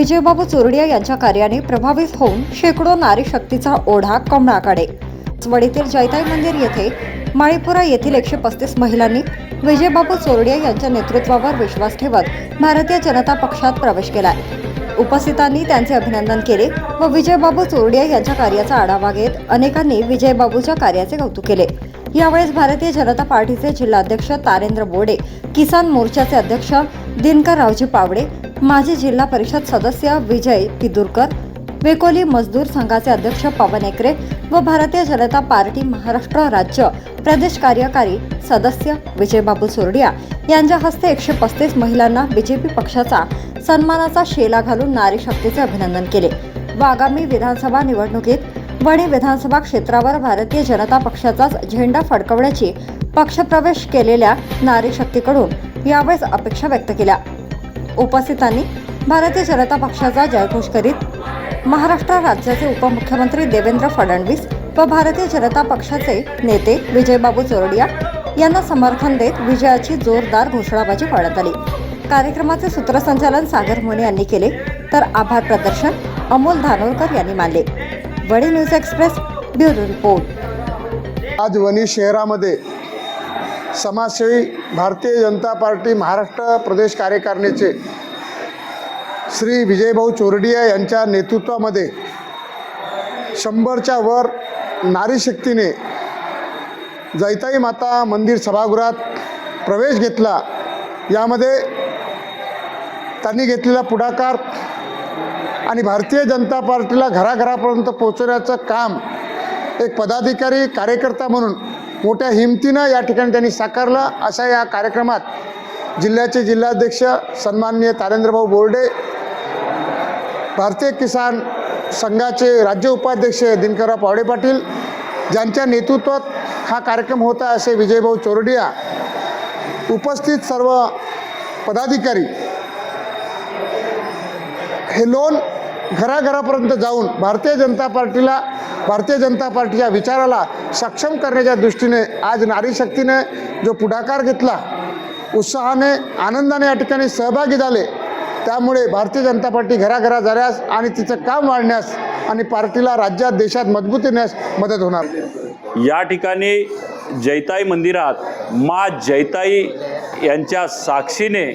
विजयबाबू चोरडिया यांच्या कार्याने प्रभावित होऊन शेकडो नारी शक्तीचा ओढा कमळाकडे. वडीतील जैताई मंदिर येथे माळीपुरा येथील एकशे पस्तीस महिलांनी विजयबाबू चोरडिया यांच्या नेतृत्वावर विश्वास ठेवत भारतीय जनता पक्षात प्रवेश केला उपस्थितांनी त्यांचे अभिनंदन केले व विजयबाबू चोरडिया यांच्या कार्याचा आढावा घेत अनेकांनी विजयबाबूच्या कार्याचे कौतुक केले. यावेळेस भारतीय जनता पार्टीचे जिल्हाध्यक्ष तारेंद्र बोडे किसान मोर्चाचे अध्यक्ष दिनकर रावजी पावडे माजी जिल्हा परिषद सदस्य विजय पिदुरकर वेकोली मजदूर संघाचे अध्यक्ष पवन एकरे व भारतीय जनता पार्टी महाराष्ट्र राज्य प्रदेश कार्यकारी सदस्य विजयबाबू सोरडिया यांच्या हस्ते एकशे पस्तीस महिलांना बीजेपी पक्षाचा सन्मानाचा शेला घालून नारी शक्तीचे अभिनंदन केले. व आगामी विधानसभा निवडणुकीत वणी विधानसभा क्षेत्रावर भारतीय जनता पक्षाचाच झेंडा फडकवण्याची पक्षप्रवेश केलेल्या नारी शक्तीकडून यावेळेस अपेक्षा व्यक्त केल्या. उपस्थितांनी भारतीय जनता पक्षाचा जयघोष करीत महाराष्ट्र राज्याचे उपमुख्यमंत्री देवेंद्र फडणवीस व भारतीय जनता पक्षाचे नेते विजयबाबू चोरडिया यांना समर्थन देत विजयाची जोरदार घोषणाबाजी करण्यात आली. कार्यक्रमाचे सूत्रसंचालन सागर मोने यांनी केले तर आभार प्रदर्शन अमोल धानोरकर यांनी मानले. वडी न्यूज एक्सप्रेस ब्युरो रिपोर्ट. आज वणी शहरामध्ये समाजसेवी भारतीय जनता पार्टी महाराष्ट्र प्रदेश कार्यकारिणीचे श्री विजयभाऊ चोरडिया यांच्या नेतृत्वामध्ये शंभरच्या वर नारी शक्तीने जैताई माता मंदिर सभागृहात प्रवेश घेतला. यामध्ये त्यांनी घेतलेला पुढाकार आणि भारतीय जनता पार्टीला घराघरापर्यंत पोहोचवण्याचं काम एक पदाधिकारी कार्यकर्ता म्हणून मोठ्या हिमतीनं या ठिकाणी त्यांनी साकारलं. अशा या कार्यक्रमात जिल्ह्याचे जिल्हाध्यक्ष सन्माननीय तारेंद्रभाऊ बोर्डे भारतीय किसान संघाचे राज्य उपाध्यक्ष दिनकरराव पावडे पाटील ज्यांच्या नेतृत्वात हा कार्यक्रम होता असे विजयभाऊ चोरडिया उपस्थित सर्व पदाधिकारी हे लोन घराघरापर्यंत जाऊन भारतीय जनता पार्टीला भारतीय जनता पार्टीच्या विचाराला सक्षम करण्याच्या दृष्टीने आज नारी शक्तीने जो पुढाकार घेतला उत्साहाने आनंदाने या ठिकाणी सहभागी झाले त्यामुळे भारतीय जनता पार्टी घराघरा जाण्यास आणि तिचं काम वाढण्यास आणि पार्टीला राज्यात देशात मजबूत येण्यास मदत होणार. या ठिकाणी जैताई मंदिरात मा जैताई यांच्या साक्षीने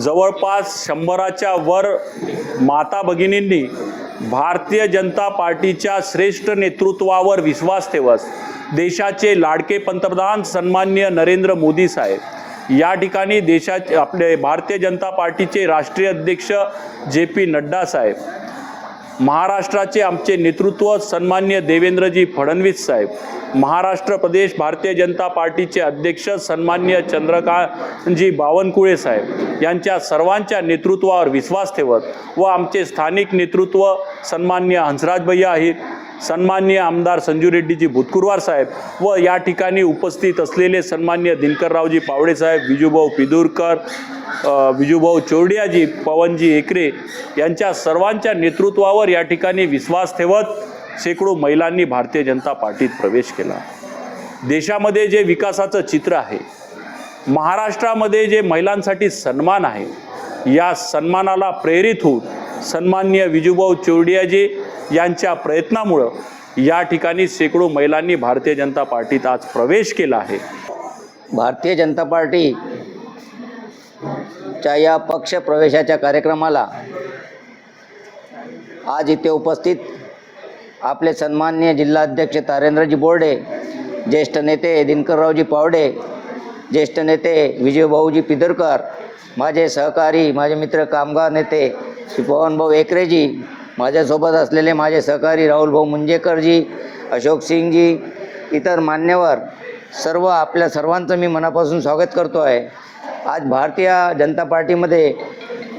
जवळपास शंभराच्या वर माता भगिनींनी भारतीय जनता पार्टीच्या श्रेष्ठ नेतृत्वावर विश्वास ठेवस देशाचे लाडके पंतप्रधान सन्मान्य नरेंद्र मोदी साहेब. या ठिकाणी देशाचे आपले भारतीय जनता पार्टीचे राष्ट्रीय अध्यक्ष जे पी नड्डा साहेब. महाराष्ट्राचे आमचे नेतृत्व सन्मान्य देवेंद्रजी फडणवीस साहेब महाराष्ट्र प्रदेश भारतीय जनता पार्टीचे अध्यक्ष सन्मान्य चंद्रकांतजी बावनकुळे साहेब यांच्या सर्वांच्या नेतृत्वावर विश्वास ठेवत व आमचे स्थानिक नेतृत्व सन्मान्य हंसराज भैया आहेत सन्मान्य आमदार संजू रेड्डीजी भूतकुरवार साहेब व या ठिकाणी उपस्थित असलेले सन्मान्य दिनकररावजी पावडे साहेब विजूभाऊ पिदुरकर विजूभाऊ चोरडियाजी पवनजी एकरे यांच्या सर्वांच्या नेतृत्वावर या ठिकाणी विश्वास ठेवत शेकडो महिलांनी भारतीय जनता पार्टीत प्रवेश केला. देशामध्ये जे विकासाचं चित्र आहे महाराष्ट्रामध्ये जे महिलांसाठी सन्मान आहे या सन्मानाला प्रेरित होऊन सन्मान्य विजूभाऊ चोरडियाजी यांच्या प्रयत्नामुळं या ठिकाणी शेकडो महिलांनी भारतीय जनता पार्टीत आज प्रवेश केला आहे. भारतीय जनता पार्टी च्या या पक्ष प्रवेशाच्या कार्यक्रमाला आज इथे उपस्थित आपले सन्माननीय जिल्हाध्यक्ष तारेंद्रजी बोर्डे ज्येष्ठ नेते दिनकररावजी पावडे ज्येष्ठ नेते विजयभाऊजी पिदरकर माझे सहकारी माझे मित्र कामगार नेते श्री पवनभाऊ एकरेजी माझ्यासोबत असलेले माझे सहकारी राहुलभाऊ मुंजेकरजी अशोक सिंगजी इतर मान्यवर सर्व आपल्या सर्वांचं मी मनापासून स्वागत करतो आहे. आज भारतीय जनता पार्टीमध्ये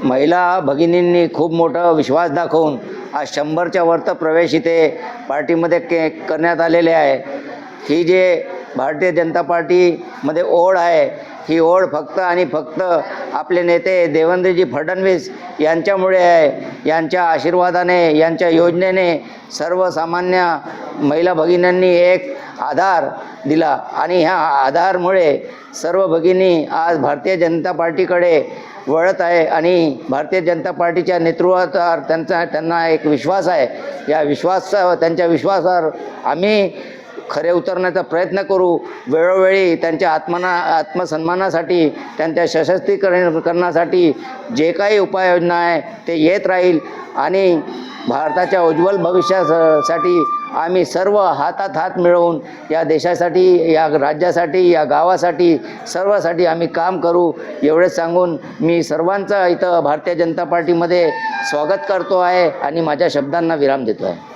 महिला भगिनींनी खूप मोठा विश्वास दाखवून आज शंभरच्या वरतं प्रवेश इथे पार्टीमध्ये के करण्यात आलेले आहे. ही जे भारतीय जनता पार्टीमध्ये ओढ आहे ही ओढ फक्त आणि फक्त आपले नेते देवेंद्रजी फडणवीस यांच्यामुळे आहे. यांच्या आशीर्वादाने यांच्या योजनेने सर्वसामान्य महिला भगिनींनी एक आधार दिला. आणि ह्या आधारमुळे सर्व भगिनी आज भारतीय जनता पार्टीकडे वळत आहे. आणि भारतीय जनता पार्टीच्या नेतृत्वावर त्यांचा त्यांना एक विश्वास आहे. या विश्वास त्यांच्या विश्वासावर आम्ही खरे उतरण्याचा प्रयत्न करू. वेळोवेळी त्यांच्या आत्मना आत्मसन्मानासाठी त्यांच्या सशक्तीकरण करण्यासाठी जे काही उपाययोजना आहे ते येत राहील. आणि भारताच्या उज्ज्वल भविष्यासाठी आम्ही सर्व हातात हात मिळवून या देशासाठी या राज्यासाठी या गावासाठी सर्वासाठी आम्ही काम करू. एवढेच सांगून मी सर्वांचं इथं भारतीय जनता पार्टीमध्ये स्वागत करतो आहे आणि माझ्या शब्दांना विराम देतो आहे.